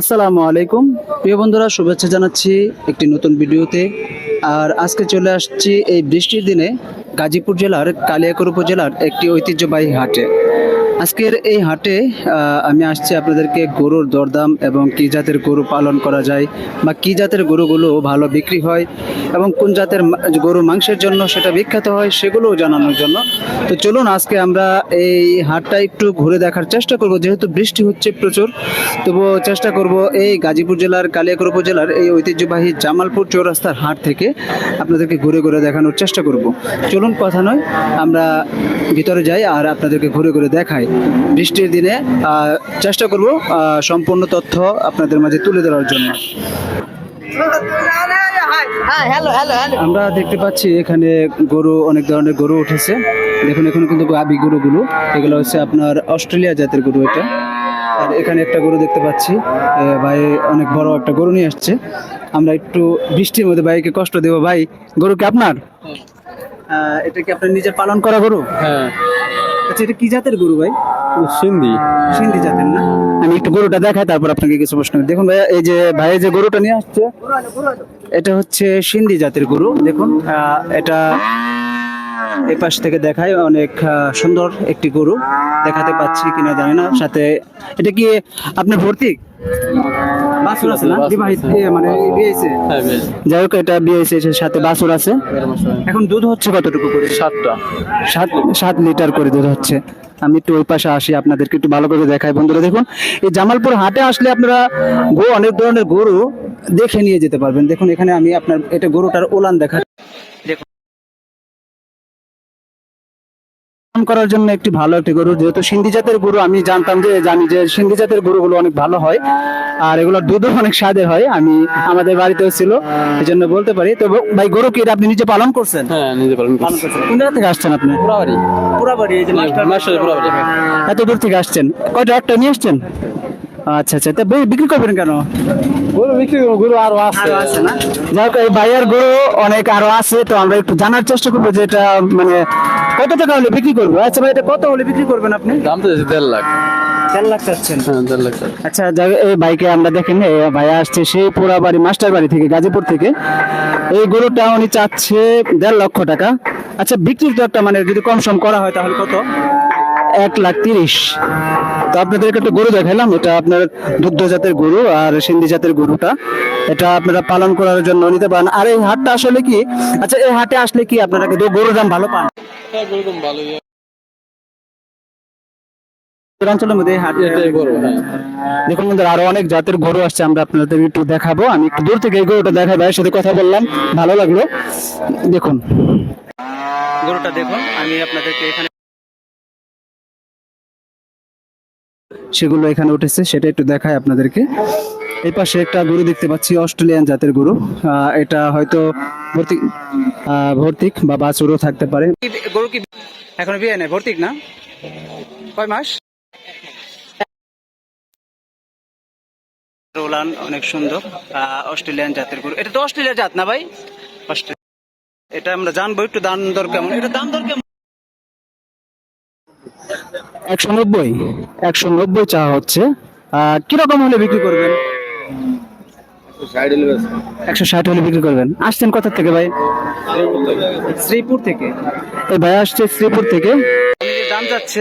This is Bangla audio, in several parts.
আসসালামু আলাইকুম। প্রিয় বন্ধুরা, শুভেচ্ছা জানাচ্ছি একটি নতুন ভিডিওতে। আর আজকে চলে আসছি এই বৃষ্টির দিনে গাজীপুর জেলার কালিয়াকর উপজেলার একটি ঐতিহ্যবাহী হাটে। আজকের এই হাটে আমি আসছি আপনাদেরকে গরুর দরদাম এবং কী জাতের গরু পালন করা যায় বা কী জাতের গরুগুলো ভালো বিক্রি হয় এবং কোন জাতের গরু মাংসের জন্য সেটা বিখ্যাত হয় সেগুলোও জানানোর জন্য। তো চলুন আজকে আমরা এই হাটটা একটু ঘুরে দেখার চেষ্টা করব, যেহেতু বৃষ্টি হচ্ছে প্রচুর। তবুও চেষ্টা করব এই গাজীপুর জেলার, কালিয়াকৈর উপজেলার এই ঐতিহ্যবাহী জামালপুর চৌরাস্তার হাট থেকে আপনাদেরকে ঘুরে ঘুরে দেখানোর চেষ্টা করব। চলুন কথা নয়, আমরা ভিতরে যাই আর আপনাদেরকে ঘুরে ঘুরে দেখাই। বৃষ্টির দিনে আহ, চেষ্টা করব সম্পূর্ণ তথ্য আপনাদের মাঝে তুলে ধরার জন্য। আমরা দেখতে পাচ্ছি এখানে গরু অনেক ধরনের গরু উঠেছে। দেখুন এখানে কিন্তু গাবি গরুগুলো। এগুলো হচ্ছে আপনার অস্ট্রেলিয়া জাতের গরু এটা। আর এখানে একটা গরু দেখতে পাচ্ছি। ভাই অনেক বড় একটা গরু নিয়ে আসছে। আমরা একটু বৃষ্টির মধ্যে ভাইকে কষ্ট দেব। ভাই গরু কি আপনার? এটা কি আপনার নিজের পালন করা গরু? হ্যাঁ। আচ্ছা এটা কি জাতের গরু ভাই? সিন্ধি। সিন্ধি জাতের না? আমি একটু গরুটা দেখাই তারপর আপনাকে কিছু প্রশ্ন দেখুন ভাই এই যে ভাই যে গরুটা নিয়ে আসছে এটা হচ্ছে সিন্ধি জাতের গরু। দেখুন আহ, এটা এই পাশ থেকে দেখায় অনেক সুন্দর একটি গরু। দেখাতে পাচ্ছি কিনা জানি না। সাথে এটা কি আপনার ভর্তি? বাছুর আছে না? বিবাহিত মানে হ্যাঁ বেশ যাই হোক এটা বিয়ে সাথে বাছুর আছে। এখন দুধ হচ্ছে কতটুকু করে? সাতটা। সাত সাত লিটার করে দুধ হচ্ছে। আমি একটু ওই পাশে আসি আপনাদেরকে একটু ভালো করে দেখাই। বন্ধুরা দেখুন এই জামালপুর হাটে আসলে আপনারা গো অনেক ধরনের গরু দেখে নিয়ে যেতে পারবেন। দেখুন এখানে আমি আপনার এটা গরুটার ওলান দেখা করার জন্য একটি ভালো একটি গরু। যেহেতু সিন্ধি জাতের গরু আমি জানতাম যে জানি যে সিন্ধি জাতের গরুগুলো অনেক ভালো হয়। আর এগুলোর দুধও অনেক স্বাদে হয়। আমি আমাদের বাড়িতেও ছিল এই জন্য বলতে পারি। তো ভাই গরু কি আপনি নিজে পালন করছেন? হ্যাঁ নিজে পালন করছেন। কোন জায়গা থেকে আসছেন আপনি? পুরাবাড়ি। পুরাবাড়ি এই যে মাস্টার মাস্টার পুরাবাড়ি। এত দূর থেকে আসছেন। কয়টা একটা নিয়ে আসছেন? আচ্ছা আচ্ছা। তা বিক্রি করবেন কেন? গরু বিক্রি করব গরু আরও আছে। আছে না? যাই হোক এই ভাইয়ার গরু অনেক আরও আছে তো আমরা একটু জানার চেষ্টা করব যে এটা মানে কত টাকা হলে বিক্রি করব? আচ্ছা ভাই এটা কত হলে বিক্রি করবেন আপনি? দাম তো দেড় লাখ। লাখ চাচ্ছেন। হ্যাঁ দেড় লাখ আচ্ছা যাই এই বাইকে আমরা দেখেন এই ভাইয়া আসছে সেই পুরা বাড়ি মাস্টার বাড়ি থেকে গাজীপুর থেকে। এই গরুটা উনি চাচ্ছে দেড় লক্ষ টাকা। আচ্ছা বিক্রির তো একটা মানে যদি কম সম করা হয় তাহলে কত? এক লাখ তিরিশ। তো আপনাদেরকে একটা গরু দেখাইলাম এটা আপনার দুগ্ধ জাতের গরু আর সিন্ধি জাতের গরুটা। এটা আপনারা পালন করার জন্য নিতে পারেন। আর এই হাটটা আসলে কি? আচ্ছা এই হাটে আসলে কি আপনারা কিন্তু গরুর দাম ভালো পান? হ্যাঁ দাম অঞ্চলের মধ্যে গরু হ্যাঁ। দেখুন বন্ধুরা আরও অনেক জাতের গরু আসছে আমরা আপনাদের একটু দেখাবো। আমি একটু দূর থেকে এই গরুটা দেখাই ভাইয়ের সাথে কথা বললাম। ভালো লাগল। দেখুন। গরুটা দেখুন আমি আপনাদেরকে এখানে সেগুলো এখানে উঠেছে সেটা একটু দেখায় আপনাদেরকে। এই পাশে একটা গরু দেখতে পাচ্ছি অস্ট্রেলিয়ান জাতের গরু। আহ, এটা হয়তো ভর্তিক ভর্তিক বা বাছুরও থাকতে পারে। গরু কি এখন বিয়ে নেই ভর্তিক না? কয় মাস? রোলান অনেক সুন্দর। আহ, অস্ট্রেলিয়ান জাতের গরু। এটা তো অস্ট্রেলিয়া জাত না ভাই? অস্ট্রেলিয়া এটা আমরা জানব একটু দাম দর কেমন? এটা দাম দর কেমন? একশো নব্বই। একশো নব্বই চাওয়া হচ্ছে। কীরকম হলে বিক্রি করবেন? একশো ষাট হলে বিক্রি করবেন। আসছেন কোথা থেকে ভাই? শ্রীপুর থেকে। এই ভাই আসছে শ্রীপুর থেকে। দাম যাচ্ছে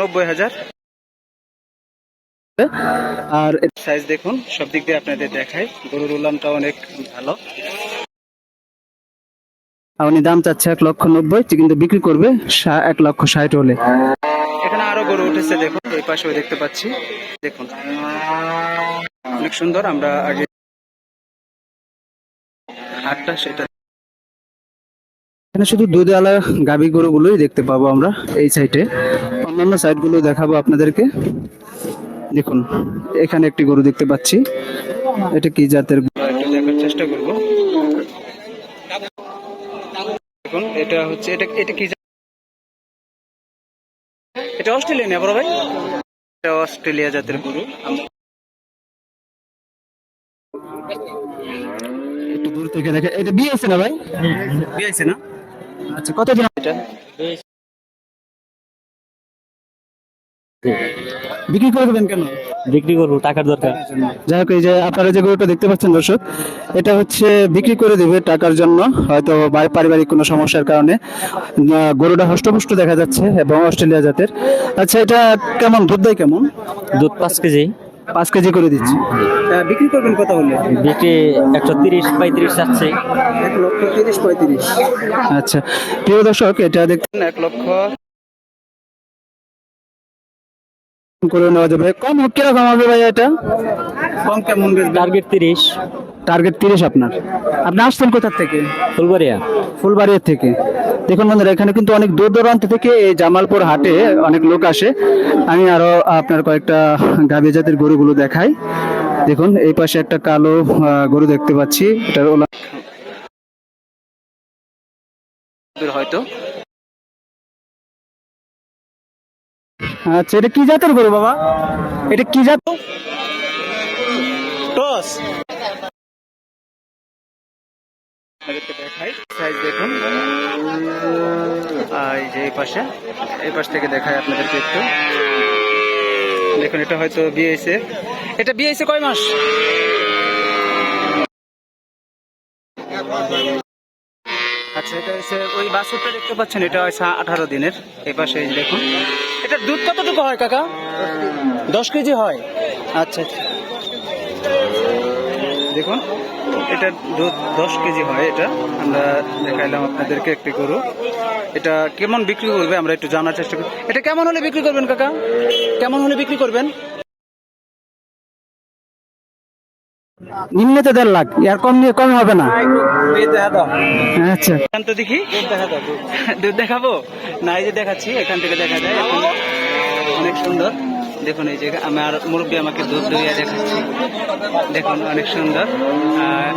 নব্বই হাজার। আর সাইজ দেখুন সব দিক দিয়ে আপনাদের দেখাই। গরুর উলানটা অনেক ভালো। উনি দাম চাচ্ছে এক লক্ষ নব্বই কিন্তু বিক্রি করবে এক লক্ষ ষাট হলে। এখানে আরও গরু উঠেছে দেখুন এই পাশেও দেখতে পাচ্ছি। দেখুন অনেক সুন্দর আমরা আগে হাটটা সেটা এখানে শুধু দুধওয়ালা গাভী গরুগুলোই দেখতে পাবো আমরা এই সাইডে অন্যান্য সাইডগুলো দেখাবো আপনাদেরকে। দেখুন এখানে একটি গরু দেখতে পাচ্ছি। এটা কি জাতের গরু? একটু দেখার চেষ্টা করব। দেখুন এটা হচ্ছে এটা এটা কি এটা অস্ট্রেলিয়া না বড় ভাই? এটা অস্ট্রেলিয়া জাতের গরু। একটু দূর থেকে দেখে এটা বিয়ে আছে না ভাই? বিয়ে আছে না? আচ্ছা কত দিন এটা? বিক্রি করে দেবেন কেন? বিক্রি করব টাকার দরকার। যাই হোক এই যে আপনারা যে গরুটা দেখতে পাচ্ছেন দর্শক এটা হচ্ছে বিক্রি করে দেবে টাকার জন্য হয়তো বাড়ি- পারিবারিক কোনো সমস্যার কারণে। গরুটা হষ্টপুষ্ট দেখা যাচ্ছে এবং অস্ট্রেলিয়া জাতের। আচ্ছা এটা কেমন? দুধ দেয় কেমন? দুধ পাঁচ কেজি। পাঁচ কেজি করে দিচ্ছি। বিক্রি করবেন কত হলে? বিক্রি একশো তিরিশ পঁয়ত্রিশ যাচ্ছে। এক লক্ষ তিরিশ পঁয়ত্রিশ। আচ্ছা প্রিয় দর্শক এটা দেখছেন এক লক্ষ করে নেওয়া যাবে। কম কীরকম হবে ভাই এটা? কম কেমন টার্গেট তিরিশ। টার্গেট তিরিশ আপনার। আপনি আসছেন কোথা থেকে? ফুলবাড়িয়া। ফুলবাড়ির থেকে। দেখুন বন্ধুরা এখানে কিন্তু অনেক দূর দূরান্ত থেকে এই জামালপুর হাটে অনেক লোক আসে। আমি আরও আপনার কয়েকটা গাভী জাতের গরুগুলো দেখাই। দেখুন এই পাশে একটা কালো আহ, গরু দেখতে পাচ্ছি। এটার হয়তো। আচ্ছা এটা কি জাতের গরু বাবা? এটা কি জাত? টস। আপনাদেরকে দেখাই সাইজ দেখুন এই যে এই পাশে এই পাশ থেকে দেখাই আপনাদেরকে একটু। দেখুন এটা হয়তো বিয়েছে এটা বিয়েছে কয় মাস? ওই দেখতে পাচ্ছেন, এটা আঠারো দিনের। দেখুন। এটা দুধ কতটুকু হয়, কাকা? দশ কেজি হয়। আচ্ছা আচ্ছা। দেখুন, এটা দুধ দশ কেজি হয় এটা। আমরা দেখাইলাম আপনাদেরকে একটি গরু। এটা কেমন বিক্রি করবে, আমরা একটু জানার চেষ্টা করি। এটা কেমন হলে বিক্রি করবেন, কাকা? কেমন হলে বিক্রি করবেন? নিম্নতে দেড় লাখ এর কম নিয়ে কম হবে না। আচ্ছা। এখান তো দেখি। দুধ দেখাবো? না এই যে দেখাচ্ছি এখান থেকে দেখা যায় অনেক সুন্দর। দেখুন এই যে আমার মুরব্বী আমাকে দুধ দইয়া দেখাচ্ছি। দেখুন অনেক সুন্দর। আর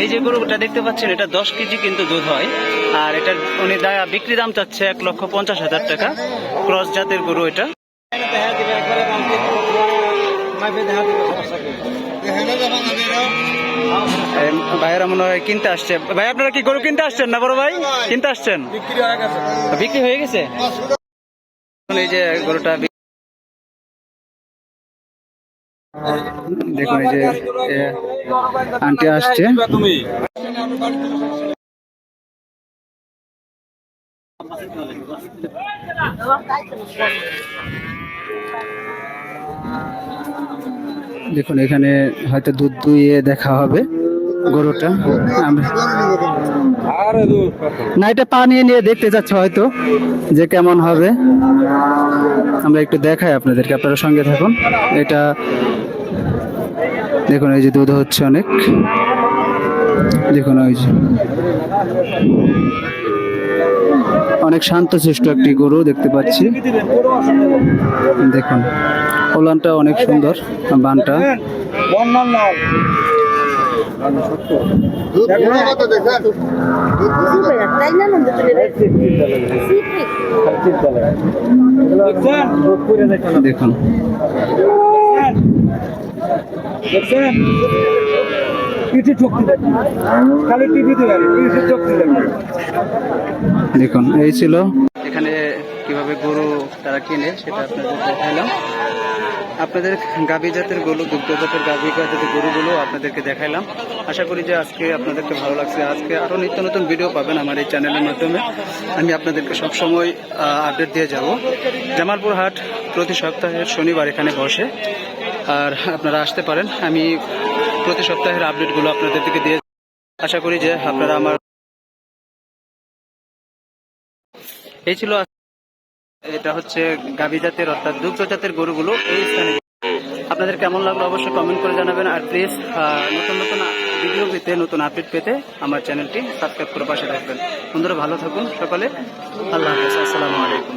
এই যে গরুটা দেখতে পাচ্ছেন এটা দশ কেজি কিন্তু দুধ হয়। আর এটার উনি দা- বিক্রি দাম চাচ্ছে এক লক্ষ পঞ্চাশ হাজার টাকা। ক্রস জাতের গরু এটা। এই ভাইয়েরা মনে হয় কিনতে আসছে। ভাই আপনারা কি গরু কিনতে আসছেন না বড় ভাই? কিনতে আসছেন? বিক্রি হয়ে গেছে। এই যে গরুটা দেখুন এই যে আন্টি আসছে। দেখুন এখানে হয়তো দুধ দুইয়ে দেখা হবে। গরুটা। আমরা- না এটা পা নিয়ে নিয়ে দেখতে যাচ্ছে হয়তো যে কেমন হবে। আমরা একটু দেখাই আপনাদেরকে আপনারা সঙ্গে থাকুন। এটা দেখুন এই যে দুধ হচ্ছে অনেক। দেখুন ওই যে। অনেক শান্তশিষ্ট একটি গরু দেখতে পাচ্ছি। দেখুন ওলানটা অনেক সুন্দর বানটা। তাই না নন্দ তুলে দেখুন দেখুন এই ছিল এখানে কীভাবে গরু তারা কিনে সেটা আপনাদের দেখাইলাম আপনাদের গাভী জাতের গরু, দুগ্ধ জাতের গাভী জাতের গরুগুলো আপনাদেরকে দেখাইলাম। আশা করি যে আজকে আপনাদেরকে ভালো লাগছে। আজকে আরও নিত্য নতুন ভিডিও পাবেন আমার এই চ্যানেলের মাধ্যমে। আমি আপনাদেরকে সবসময় আপডেট দিয়ে যাব। জামালপুর হাট প্রতি সপ্তাহের শনিবার এখানে বসে। আর আপনারা আসতে পারেন। আমি প্রতি সপ্তাহের আপডেটগুলো আপনাদের দিকে দিয়ে আশা করি যে আপনারা আমার এই ছিল এটা হচ্ছে গাভী জাতের, অর্থাৎ দুগ্ধ জাতের গরুগুলো এই স্থানে। আপনাদের কেমন লাগল অবশ্যই কমেন্ট করে জানাবেন। আর প্লিজ নতুন নতুন ভিডিও পেতে, নতুন আপডেট পেতে আমার চ্যানেলটি সাবস্ক্রাইব করে পাশে রাখবেন বন্ধুরা, ভালো থাকুন সকালে। আল্লাহ হাফেজ। আসসালামু আলাইকুম।